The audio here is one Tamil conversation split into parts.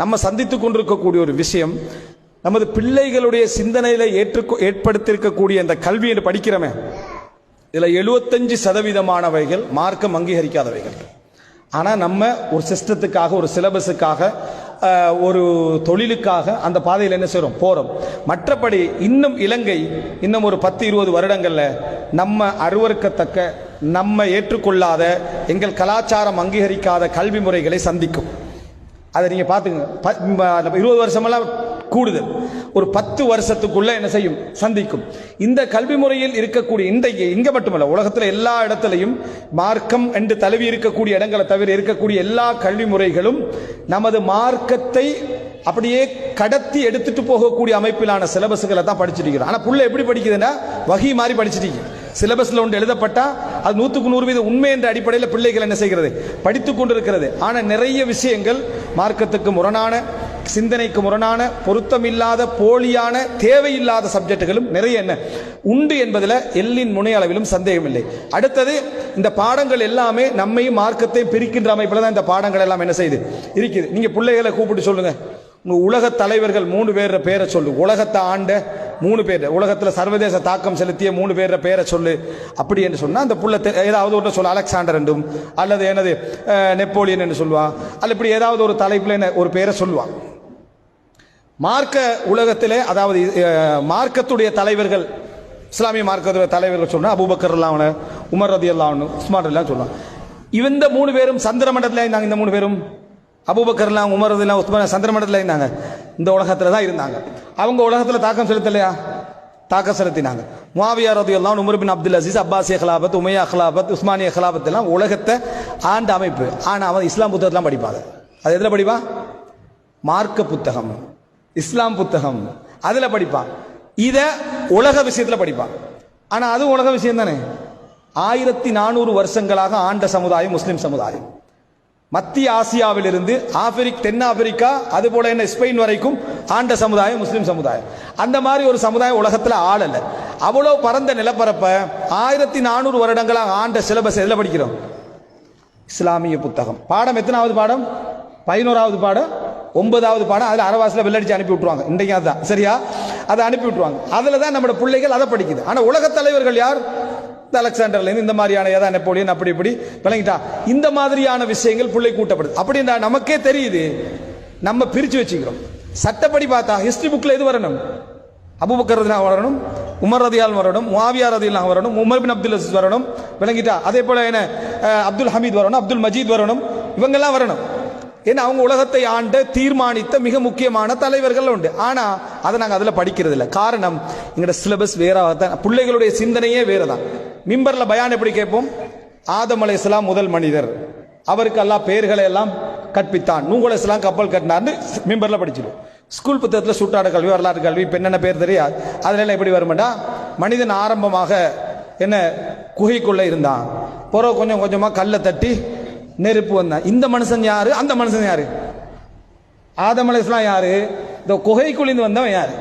நம்ம சந்தித்துக் கொண்டிருக்கக்கூடிய ஒரு விஷயம் நமது பிள்ளைகளுடைய சிந்தனையில ஏற்று ஏற்படுத்தியிருக்கக்கூடிய இந்த கல்வி என்று படிக்கிறோமே இதில் எழுபத்தஞ்சு சதவீதமானவைகள் மார்க்கம் அங்கீகரிக்காதவைகள். ஆனால் நம்ம ஒரு சிஸ்டத்துக்காக ஒரு சிலபஸுக்காக ஒரு தொழிலுக்காக அந்த பாதையில் என்ன செய்கிறோம் போகிறோம் மற்றபடி இன்னும் இலங்கை இன்னும் ஒரு பத்து இருபது வருடங்களில் நம்ம அருவருக்கத்தக்க நம்ம ஏற்றுக்கொள்ளாத எங்கள் கலாச்சாரம் அங்கீகரிக்காத கல்வி முறைகளை சந்திக்கும். அதை நீங்க பாத்துங்க ப- இருபது வருஷமெல்லாம் கூடுதல். ஒரு பத்து வருஷத்துக்குள்ள என்ன செய்யும்? சந்திக்கும். இந்த கல்வி முறையில் இருக்கக்கூடிய இன்றைக்கு இங்க மட்டுமல்ல உலகத்தில் எல்லா இடத்துலையும் மார்க்கம் என்று தழுவி இருக்கக்கூடிய இடங்களை தவிர இருக்கக்கூடிய எல்லா கல்வி முறைகளும் நமது மார்க்கத்தை அப்படியே கடத்தி எடுத்துட்டு போகக்கூடிய அமைப்பிலான சிலபஸ்களை தான் படிச்சுட்டு ஆனால் ஆனா புள்ள எப்படி படிக்குதுன்னா வகி மாதிரி படிச்சுட்டு இருக்கு. சிலபஸ்ல ஒன்று எழுதப்பட்டா அது நூற்றுக்கு நூறு வீத உண்மை என்ற அடிப்படையில் பிள்ளைகள் என்ன செய்கிறது? படித்துக் கொண்டிருக்கிறது. ஆனா நிறைய விஷயங்கள் மார்க்கத்துக்கு முரணான சிந்தனைக்கு முரணான பொருத்தமில்லாத போலியான தேவையில்லாத சப்ஜெக்டுகளும் நிறைய என்ன? உண்டு என்பதில் எல்லின் முனை அளவிலும் சந்தேகமில்லை அடுத்தது இந்த பாடங்கள் எல்லாமே நம்மையும் மார்க்கத்தையும் பிரிக்கின்ற அமைப்பில் தான் இந்த பாடங்கள் எல்லாம் என்ன செய்யுது? இருக்குது. நீங்கள் பிள்ளைகளை கூப்பிட்டு சொல்லுங்கள் உலக தலைவர்கள் மூணு பேர பேரை சொல்லு. உலகத்தை ஆண்ட மூணு பேர். உலகத்தில் சர்வதேச தாக்கம் செலுத்திய மூணு பேர பேரை சொல்லு. அப்படி என்று சொன்னால் அந்த புள்ள ஏதாவது ஒன்று சொல்லு. அலெக்சாண்டர் என்றும் அல்லது எனது நெப்போலியன் என்று சொல்லுவான் அல்ல இப்படி ஏதாவது ஒரு தலைப்பில் என்ன ஒரு பேரை சொல்லுவான் மார்க்க உலகத்திலே அதாவது மார்க்கத்துடைய தலைவர்கள் இஸ்லாமிய மார்க்கத்துடைய தலைவர்கள் சொன்னால் அபூபக்கர் எல்லாம் உமர் ரதி அல்லாவனு உஸ்மான் எல்லாம் சொல்லுவான். இந்த மூணு பேரும் சந்திர மண்டலத்தில் இருந்தாங்க இந்த மூணு பேரும்? அபூபக்கர்லாம் உமர் ரதிலாம் உஸ்மான் சந்திரமடத்தில் இருந்தாங்க. இந்த உலகத்தில் தான் இருந்தாங்க. அவங்க உலகத்தில் தாக்கம் செலுத்தலையா? தாக்கம் செலுத்தினாங்க. மாவியார் ரதி எல்லாம் உமர் பின் அப்துல் அசீஸ் அப்பாசிய ஹலாபத் உமையா ஹலாபத் உஸ்மானிய ஹலாபத் எல்லாம் உலகத்தை ஆண்ட அமைப்பு. ஆனால் அவன் இஸ்லாம் புத்தகத்தெலாம் படிப்பாங்க அது எதில் படிப்பான்? மார்க்க புத்தகம். இஸ்லாம் புத்தகம். அதில் படிப்பான். இதை உலக விஷயத்தில் படிப்பான். ஆனால் அதுவும் உலக விஷயம் தானே? ஆயிரத்தி நானூறு வருஷங்களாக ஆண்ட சமுதாயம் முஸ்லீம் சமுதாயம். மத்திய ஆசியாவிலிருந்து ஆப்பிரிக் தென்னாப்பிரிக்கா அது போல என்ன ஸ்பெயின் வரைக்கும் ஆண்ட சமுதாயம் முஸ்லீம் சமுதாயம். அந்த மாதிரி ஒரு சமுதாயம் உலகத்தில் ஆளல அவ்வளோ பரந்த நிலப்பரப்பை ஆயிரத்தி நானூறு வருடங்களாக ஆண்ட சிலபஸ் எதில் படிக்கிறோம்? இஸ்லாமிய புத்தகம். பாடம் எத்தனாவது பாடம்? பதினோராவது பாடம்? ஒன்பதாவது பாடம்? அதில் அரவாசில் வெள்ளடிச்சு அனுப்பி விட்டுருவாங்க. இன்றைக்கு அதுதான். சரியா? அதை அனுப்பி விட்டுருவாங்க. அதில் தான் நம்மளோட பிள்ளைகள் அதை படிக்குது. ஆனால் உலகத் தலைவர்கள் யார்? இந்த அலெக்சாண்டர்லேருந்து இந்த மாதிரியான ஏதா நெப்போலியன் அப்படி இப்படி விளங்கிட்டா. இந்த மாதிரியான விஷயங்கள் பிள்ளை கூட்டப்படுது. அப்படின்னா நமக்கே தெரியுது. நம்ம பிரித்து வச்சுக்கிறோம். சட்டப்படி பார்த்தா ஹிஸ்டரி புக்கில் எது வரணும்? அபுபக்கர் வரணும் உமர் ரதியால் வரணும் முவாவியா ரதியெல்லாம் வரணும் உமர் பின் அப்துல் அசீஸ் வரணும் விளங்கிட்டா. அதே போல என்ன அப்துல் ஹமீத் வரணும் அப்துல் மஜீத் வரணும் இவங்கெல்லாம் வரணும். ஏன்னா அவங்க உலகத்தை ஆண்ட தீர்மானித்த மிக முக்கியமான தலைவர்கள் உண்டு. ஆனால் அதை நாங்கள் அதில் படிக்கிறது இல்லை காரணம் எங்களோட சிலபஸ் வேறாகத்தான் பிள்ளைகளுடைய சிந்தனையே வேறு தான் மிம்பரில் பயான் எப்படி கேட்போம்? ஆதம் அலைஹிஸ்ஸலாம் முதல் மனிதர். அவருக்கு எல்லாம் பெயர்களை எல்லாம் கற்பித்தான் நூகுல இஸ்லாம் கப்பல் கட்டினார்னு மிம்பரில் படிச்சிடும் ஸ்கூல் புத்தகத்தில் சுட்டாட கல்வி வரலாறு கல்வி இப்போ என்னென்ன பேர் தெரியாது அதிலெல்லாம் எப்படி வருமெண்டா மனிதன் ஆரம்பமாக என்ன குகைக்குள்ளே இருந்தான். பிறகு கொஞ்சம் கொஞ்சமாக கல்லை தட்டி நெருப்பு வந்தான். இந்த மனுஷன் யாரு? அந்த மனுஷன் யாரு? ஆதம் அலைஹிஸ்ஸலாம் யாரு? இந்த குகைக்குழிந்து வந்தவன் யாரு?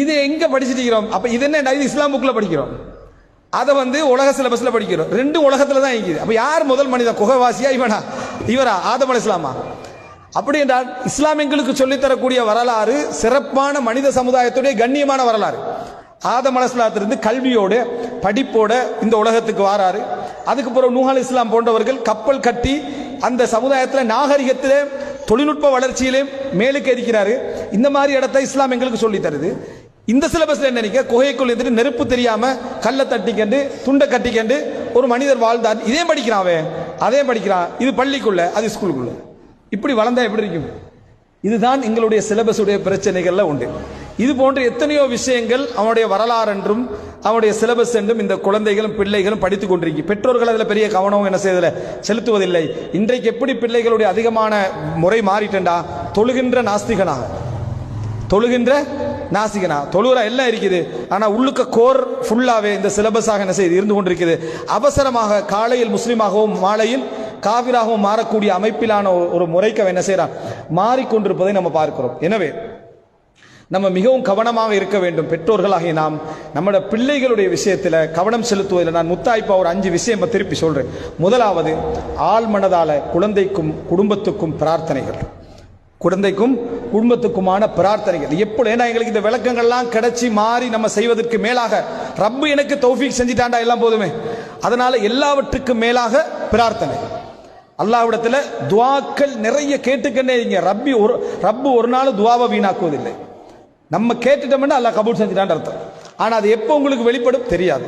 இது எங்க படிச்சுட்டு இருக்கிறோம்? அப்ப இது என்ன? இது இஸ்லாம் புக்கில் படிக்கிறோம். அதை வந்து உலக சிலபஸ்ல படிக்கிறோம். ரெண்டும் உலகத்துல தான் இருக்குது அப்ப யார் முதல் மனிதன் குகைவாசியா இவனா? இவரா? ஆதம் இஸ்லாமா அப்படி என்றால் இஸ்லாமியங்களுக்கு சொல்லித்தரக்கூடிய சொல்லித் தரக்கூடிய வரலாறு சிறப்பான மனித சமுதாயத்துடைய கண்ணியமான வரலாறு. ஆதம் அலைஹிஸ்ஸலாத்திலிருந்து கல்வியோட படிப்போட இந்த உலகத்துக்கு வாராரு. அதுக்கு பிறகு நூஹால் இஸ்லாம் போன்றவர்கள் கப்பல் கட்டி அந்த சமுதாயத்தில் நாகரிகத்திலே தொழில்நுட்ப வளர்ச்சியிலே மேலுக்கு இருக்கிறாரு இந்த மாதிரி இடத்த இஸ்லாம் எங்களுக்கு சொல்லி தருது. இந்த சிலபஸ்ல என்ன நினைக்க குகைக்குள் இருந்துட்டு நெருப்பு தெரியாம கல்லை தட்டிக்கண்டு துண்டை கட்டிக்கண்டு ஒரு மனிதர் வாழ்ந்தார். இதே படிக்கிறான் அவன். அதே படிக்கிறான். இது பள்ளிக்குள்ள அது ஸ்கூலுக்குள்ள இப்படி வளர்ந்தா எப்படி இருக்கும்? இதுதான் எங்களுடைய சிலபஸுடைய பிரச்சனைகள்ல உண்டு. இது போன்ற எத்தனையோ விஷயங்கள் அவனுடைய வரலாறு என்றும் அவனுடைய சிலபஸ் என்றும் இந்த குழந்தைகளும் பிள்ளைகளும் படித்துக் கொண்டிருக்கி. பெற்றோர்கள் அதில் பெரிய கவனம் என்ன செய்யதில்லை செலுத்துவதில்லை. இன்றைக்கு எப்படி பிள்ளைகளுடைய அதிகமான முறை மாறிட்டண்டா தொழுகின்ற நாஸ்திகனாக. தொழுகின்ற நாசிகனா? தொழுகிற எல்லாம் இருக்குது. ஆனா உள்ளுக்க கோர் ஃபுல்லாவே இந்த சிலபஸாக என்ன செய்து இருந்து கொண்டிருக்குது. அவசரமாக காலையில் முஸ்லீமாகவும் மாலையில் காவிராகவும் மாறக்கூடிய அமைப்பிலான ஒரு- முறைக்கு என்ன செய்யறான் மாறிக்கொண்டிருப்பதை நம்ம பார்க்கிறோம். எனவே நம்ம மிகவும் கவனமாக இருக்க வேண்டும். பெற்றோர்களாகிய நாம் நம்மளோட பிள்ளைகளுடைய விஷயத்தில் கவனம் செலுத்துவதில் நான் முத்தாய்ப்பா ஒரு அஞ்சு விஷயம் திருப்பி சொல்றேன். முதலாவது ஆழ்மனதால குழந்தைக்கும் குடும்பத்துக்கும் பிரார்த்தனைகள். குழந்தைக்கும் குடும்பத்துக்குமான பிரார்த்தனைகள். எப்படி ஏன்னா எங்களுக்கு இந்த விளக்கங்கள்லாம் கிடைச்சி மாறி நம்ம செய்வதற்கு மேலாக ரப்பு எனக்கு தௌஃபீக் செஞ்சிட்டாண்டா எல்லாம் போதுமே. அதனால எல்லாவற்றுக்கும் மேலாக பிரார்த்தனை. அல்லாஹ்விடத்துல துவாக்கள் நிறைய கேட்டுக்கண்டே இருங்க. ரப்பி ஒரு ரப்பு ஒரு நாள் துவாவை வீணாக்குவதில்லை. நம்ம கேட்டுட்டோம்னா அல்லாஹ் கபூல் செஞ்சிட்டான் அர்த்தம். ஆனால் அது எப்போ உங்களுக்கு வெளிப்படும்? தெரியாது.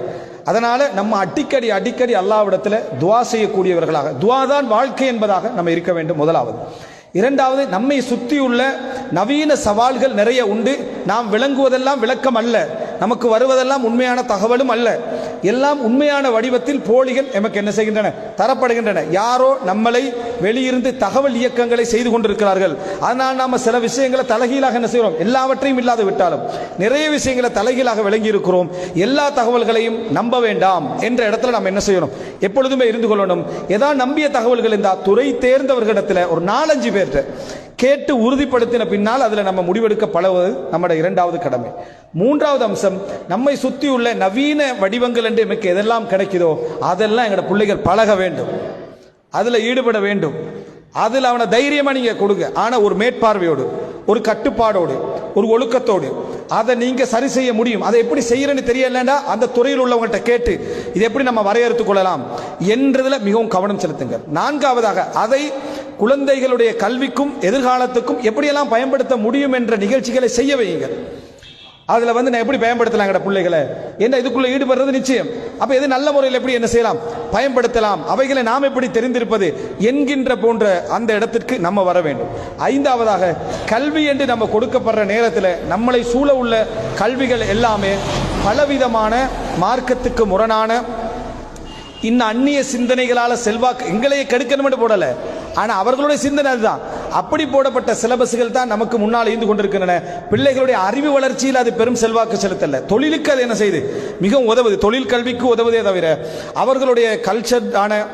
அதனால நம்ம அடிக்கடி அடிக்கடி அல்லாவிடத்தில் துவா செய்யக்கூடியவர்களாக துவா தான் வாழ்க்கை என்பதாக நம்ம இருக்க வேண்டும் முதலாவது. இரண்டாவது நம்மை சுற்றியுள்ள நவீன சவால்கள் நிறைய உண்டு. நாம் விளங்குவதெல்லாம் விளக்கம் அல்ல. நமக்கு வருவதெல்லாம் உண்மையான தகவலும் அல்ல. எல்லாம் உண்மையான வடிவத்தில் போலிகள் எமக்கு என்ன செய்கின்றன? தரப்படுகின்றன. யாரோ நம்மளை வெளியிருந்து தகவல் இயக்கங்களை செய்து கொண்டிருக்கிறார்கள். அதனால் நாம் சில விஷயங்களை தலைகீழாக என்ன செய்கிறோம்? எல்லாவற்றையும் இல்லாது விட்டாலும் நிறைய விஷயங்களை தலைகீழாக விளங்கி இருக்கிறோம் எல்லா தகவல்களையும் நம்ப வேண்டாம் என்ற இடத்துல நாம் என்ன செய்யணும்? எப்பொழுதுமே இருந்து கொள்ளணும். ஏதாவது நம்பிய தகவல்கள் இருந்தால் துறை தேர்ந்தவர்களிடத்தில் ஒரு நாலஞ்சு பேர்கிட்ட கேட்டு உறுதிப்படுத்தின பின்னால் அதில் நம்ம முடிவெடுக்க பழகுவது நம்முடைய இரண்டாவது கடமை. மூன்றாவது அம்சம் நம்மை சுற்றியுள்ள நவீன வடிவங்கள் என்று எமக்கு எதெல்லாம் கிடைக்குதோ அதெல்லாம் எங்களோட பிள்ளைகள் பழக வேண்டும். அதில் ஈடுபட வேண்டும். அதில் அவனை தைரியமாக நீங்கள் கொடுங்க. ஆனால் ஒரு மேற்பார்வையோடு ஒரு கட்டுப்பாடோடு ஒரு ஒழுக்கத்தோடு அதை நீங்கள் சரி செய்ய முடியும். அதை எப்படி செய்யறேன்னு தெரியலண்டா அந்த துறையில் உள்ளவங்கள்ட்ட கேட்டு இதை எப்படி நம்ம வரையறுத்துக் கொள்ளலாம் என்றதில் மிகவும் கவனம் செலுத்துங்க நான்காவதாக அதை குழந்தைகளுடைய கல்விக்கும் எதிர்காலத்துக்கும் எப்படியெல்லாம் பயன்படுத்த முடியும் என்ற நிகழ்ச்சிகளை செய்ய வைங்க அதில் வந்து நான் எப்படி பயன்படுத்தலாம் எங்கட பிள்ளைகளை. என்ன இதுக்குள்ளே ஈடுபடுறது நிச்சயம். அப்போ எது நல்ல முறையில் எப்படி என்ன செய்யலாம்? பயன்படுத்தலாம். அவைகளை நாம் எப்படி தெரிந்திருப்பது என்கின்ற போன்ற அந்த இடத்திற்கு நம்ம வர வேண்டும். ஐந்தாவதாக கல்வி என்று நம்ம கொடுக்கப்படுற நேரத்தில் நம்மளை சூழ உள்ள கல்விகள் எல்லாமே பலவிதமான மார்க்கத்துக்கு முரணான இன்னும் அந்நிய சிந்தனைகளால் செல்வாக்கு எங்களையே கெடுக்கணும்னு போடலை. ஆனால் அவர்களுடைய சிந்தனை அதுதான். அப்படி போடப்பட்ட சிலபஸ்கள் தான் நமக்கு முன்னால் இருந்து கொண்டிருக்கின்றன. பிள்ளைகளுடைய அறிவு வளர்ச்சியில் அது பெரும் செல்வாக்கு செலுத்தல. தொழிலுக்கு அது என்ன செய்யுது மிகவும் உதவுது. தொழில் கல்விக்கு உதவுதே தவிர அவர்களுடைய கல்ச்சர் ஆன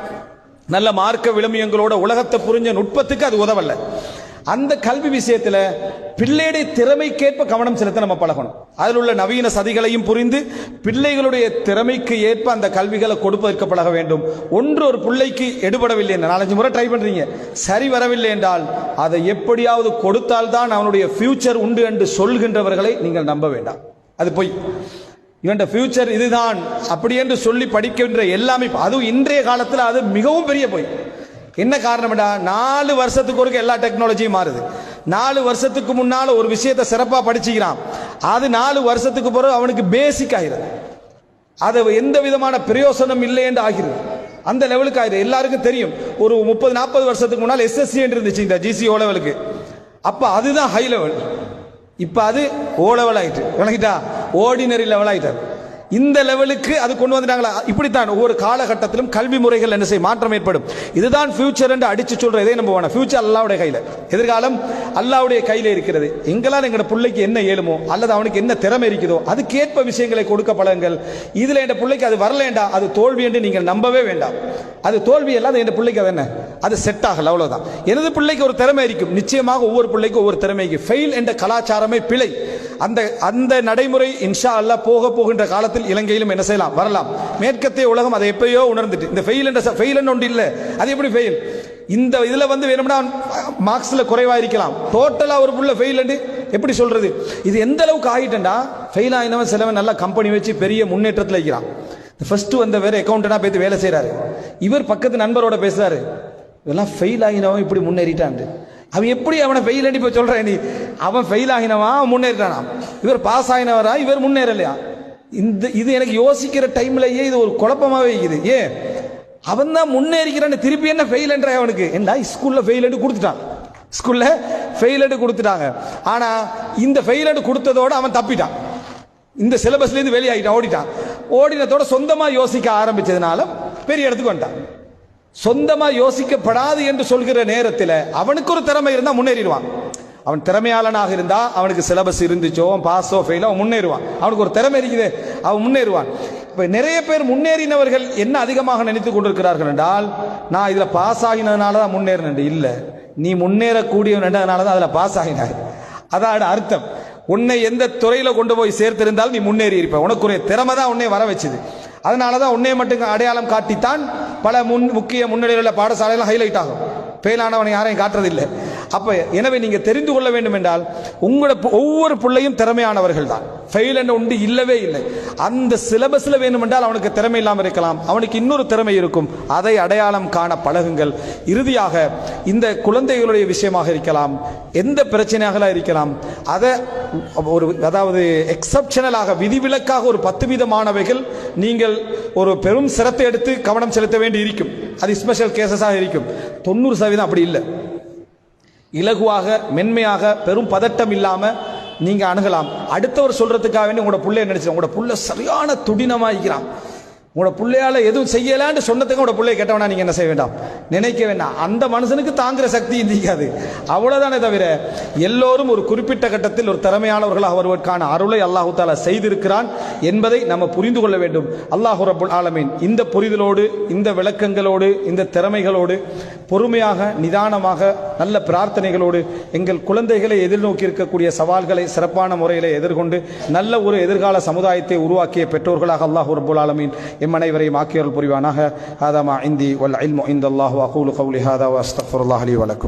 நல்ல மார்க்க விளம்பியங்களோட உலகத்தை புரிஞ்ச நுட்பத்துக்கு அது உதவல்ல அந்த கல்வி விஷயத்தில் பிள்ளையுடைய திறமைக்கேற்ப கவனம் செலுத்த நம்ம பழகணும். அதில் உள்ள நவீன சதிகளையும் புரிந்து பிள்ளைகளுடைய திறமைக்கு ஏற்ப அந்த கல்விகளை கொடுப்பதற்கு பழக வேண்டும். ஒன்று ஒரு பிள்ளைக்கு எடுபடவில்லை என்ற நாலஞ்சு முறை ட்ரை பண்ணுறீங்க சரி வரவில்லை என்றால் அதை எப்படியாவது கொடுத்தால்தான் அவனுடைய ஃபியூச்சர் உண்டு என்று சொல்கின்றவர்களை நீங்கள் நம்ப வேண்டாம். அது பொய் இவன் ஃபியூச்சர் இதுதான் அப்படி என்று சொல்லி படிக்கின்ற எல்லாமே அதுவும் இன்றைய காலத்தில் அது மிகவும் பெரிய பொய். என்ன காரணம்டா? நாலு வருஷத்துக்கு ஒருக்க எல்லா டெக்னாலஜியும் மாறுது. நாலு வருஷத்துக்கு முன்னால் ஒரு விஷயத்தை சிறப்பாக படிச்சுக்கிறான். அது நாலு வருஷத்துக்கு பிறகு அவனுக்கு பேசிக் ஆகிறது அது எந்த விதமான பிரயோசனம் இல்லை என்று ஆகிறது. அந்த லெவலுக்கு ஆயிடுது எல்லாருக்கும் தெரியும். ஒரு முப்பது நாற்பது வருஷத்துக்கு முன்னால் எஸ்எஸ்சி என்று இருந்துச்சு இந்த ஜிசிஓ லெவலுக்கு அப்போ அதுதான் ஹை லெவல் இப்போ அது ஓ லெவல் ஆயிட்டு. விளங்கிட்டா? ஓர்டினரி லெவல் ஆகிட்டார் இந்த லெவலுக்கு அது கொண்டு வந்துட்டாங்களா? இப்படித்தான் ஒவ்வொரு காலகட்டத்திலும் கல்வி முறைகள் என்ன செய்ய மாற்றம் ஏற்படும். இதுதான் ஃபியூச்சர் என்று அடிச்சு சொல்ற இதே நம்ம வேணும். ஃபியூச்சர் அல்லாவுடைய கையில். எதிர்காலம் அல்லாவுடைய கையில் இருக்கிறது. எங்களால் எங்களோட பிள்ளைக்கு என்ன ஏழுமோ அல்லது அவனுக்கு என்ன திறமை இருக்குதோ அதுக்கேற்ப விஷயங்களை கொடுக்க பழங்கள் இதில் என் பிள்ளைக்கு அது வரலேண்டா? அது தோல்வி என்று நீங்கள் நம்பவே வேண்டாம். அது தோல்வி அல்ல அது என் பிள்ளைக்கு அது என்ன? அது செட் ஆகல அவ்வளோதான் எனது பிள்ளைக்கு ஒரு திறமை இருக்கும். நிச்சயமாக ஒவ்வொரு பிள்ளைக்கும் ஒவ்வொரு திறமைக்கு ஃபெயில் என்ற கலாச்சாரமே பிழை. அந்த அந்த நடைமுறை இன்ஷா அல்லா போக போகின்ற காலத்தில் இலங்கையிலும் என்ன செய்யலாம்? வரலாம். மேற்கத்திய உலகம் அதை எப்பயோ உணர்ந்துட்டு இந்த ஃபெயில் என்ற ஃபெயில் ஒன்று இல்லை. அது எப்படி ஃபெயில் இந்த இதுல வந்து வேணும்னா மார்க்ஸ்ல குறைவா இருக்கலாம் டோட்டலா ஒரு புள்ள ஃபெயில் எப்படி சொல்றது? இது எந்த அளவுக்கு ஆகிட்டேன்டா ஃபெயில் ஆகினவன் சிலவன் நல்லா கம்பெனி வச்சு பெரிய முன்னேற்றத்தில் இருக்கிறான். ஃபர்ஸ்ட் வந்த வேற அக்கௌண்டனா போய் வேலை செய்றாரு. இவர் பக்கத்து நண்பரோட பேசுறாரு. இதெல்லாம் ஃபெயில் ஆகினவன் இப்படி முன்னேறிட்டான் அவன் எப்படி அவனை ஃபெயில் அடி போய் சொல்ற நீ? அவன் ஃபெயில் ஆகினவன் அவன் முன்னேறிட்டானா இவர் பாஸ் ஆகினவரா இவர் முன்னேறலையா? இந்த இது எனக்கு யோசிக்கிற டைம்லயே இது ஒரு குழப்பமாவே இருக்குது. ஏன்? அவன் தான் முன்னேறிக்கிறான் திருப்பி என்ன ஃபெயில் என்ற அவனுக்கு? என்ன ஸ்கூல்ல ஃபெயில் கொடுத்துட்டான். ஸ்கூல்ல ஃபெயில் கொடுத்துட்டாங்க. ஆனா இந்த ஃபெயில் கொடுத்ததோட அவன் தப்பிட்டான். இந்த சிலபஸ்ல இருந்து வெளியாகிட்டான் ஓடிட்டான். ஓடினதோட சொந்தமா யோசிக்க ஆரம்பிச்சதுனால பெரிய இடத்துக்கு வந்துட்டான். சொந்தமா யோசிக்கப்படாது என்று சொல்கிற நேரத்தில் அவனுக்கு ஒரு திறமை இருந்தா முன்னேறிடுவான். அவன் திறமையாளனாக இருந்தால் அவனுக்கு சிலபஸ் இருந்துச்சோ அவன் பாஸோ ஃபெயிலோ அவன் முன்னேறுவான். அவனுக்கு ஒரு திறமை இருக்குது அவன் முன்னேறுவான். இப்போ நிறைய பேர் முன்னேறினவர்கள் என்ன அதிகமாக நினைத்து கொண்டிருக்கிறார்கள் என்றால் நான் இதில் பாஸ் ஆகினதுனால தான் முன்னேறினேன் இல்லை. நீ முன்னேறக்கூடியவன்றதுனால தான் அதில் பாஸ் ஆகினாய். அதான் அர்த்தம். உன்னை எந்த துறையில் கொண்டு போய் சேர்த்திருந்தாலும் நீ முன்னேறி இருப்ப. உனக்குரிய திறமை தான் உன்னை வர வச்சுது. அதனால தான் உன்னை மட்டும் அடையாளம் காட்டித்தான் பல முன் முக்கிய முன்னணியில் உள்ள பாடசாலைகள் ஹைலைட் ஆகும். ஃபெயில் ஆனவனை யாரையும் காட்டுறதில்லை. அப்ப எனவே நீங்க தெரிந்து கொள்ள வேண்டும் என்றால் உங்களோட ஒவ்வொரு பிள்ளையும் திறமையானவர்கள் தான் ஃபெயில் என்ன உண்டு இல்லவே இல்லை. அந்த சிலபஸில் வேண்டுமென்றால் அவனுக்கு திறமை இல்லாமல் இருக்கலாம். அவனுக்கு இன்னொரு திறமை இருக்கும். அதை அடையாளம் காண பழகுங்கள். இறுதியாக இந்த குழந்தைகளுடைய விஷயமாக இருக்கலாம். எந்த பிரச்சனையாக இருக்கலாம். அதை ஒரு அதாவது எக்ஸப்ஷனலாக விதிவிலக்காக ஒரு பத்து விதமானவைகள் நீங்கள் ஒரு பெரும் சிரத்தை எடுத்து கவனம் செலுத்த வேண்டி இருக்கும் அது ஸ்பெஷல் கேசஸாக இருக்கும். தொண்ணூறு சதவீதம் அப்படி இல்லை. இலகுவாக மென்மையாக பெரும் பதட்டம் இல்லாமல் நீங்கள் அணுகலாம். அடுத்தவர் சொல்கிறதுக்காக வேண்டி உங்களோட புள்ளைய நினச்சி உங்களோட புள்ள சரியான துடினமாகிக்கிறான் உங்களோட பிள்ளையால் எதுவும் செய்யலான்னு சொன்னதுக்கு உங்களோட பிள்ளைய கேட்டவனா நீங்கள் என்ன செய்ய வேண்டாம்? நினைக்க வேண்டாம். அந்த மனுஷனுக்கு தாங்குகிற சக்தி இருக்காது அவ்வளோதானே தவிர எல்லோரும் ஒரு குறிப்பிட்ட கட்டத்தில் ஒரு திறமையானவர்களாக வருவதற்கான அருளை அல்லாஹு தாலா செய்திருக்கிறான் என்பதை நம்ம புரிந்து கொள்ள வேண்டும். அல்லாஹு ரபுல் ஆலமீன் இந்த புரிதலோடு இந்த விளக்கங்களோடு இந்த திறமைகளோடு பொறுமையாக நிதானமாக நல்ல பிரார்த்தனைகளோடு எங்கள் குழந்தைகளை எதிர்நோக்கி இருக்கக்கூடிய சவால்களை சிறப்பான முறையில் எதிர்கொண்டு நல்ல ஒரு எதிர்கால சமுதாயத்தை உருவாக்கிய பெற்றோர்களாக அல்லாஹு ரபுல் ஆலமீன் எம் அனைவரையும் ஆக்கியருள் புரிவானாக. ஹாதமா இந்தி வல் இல்மு இந்த அல்லாஹு அகூலு கவுலி ஹாதா அலி வலக்கும்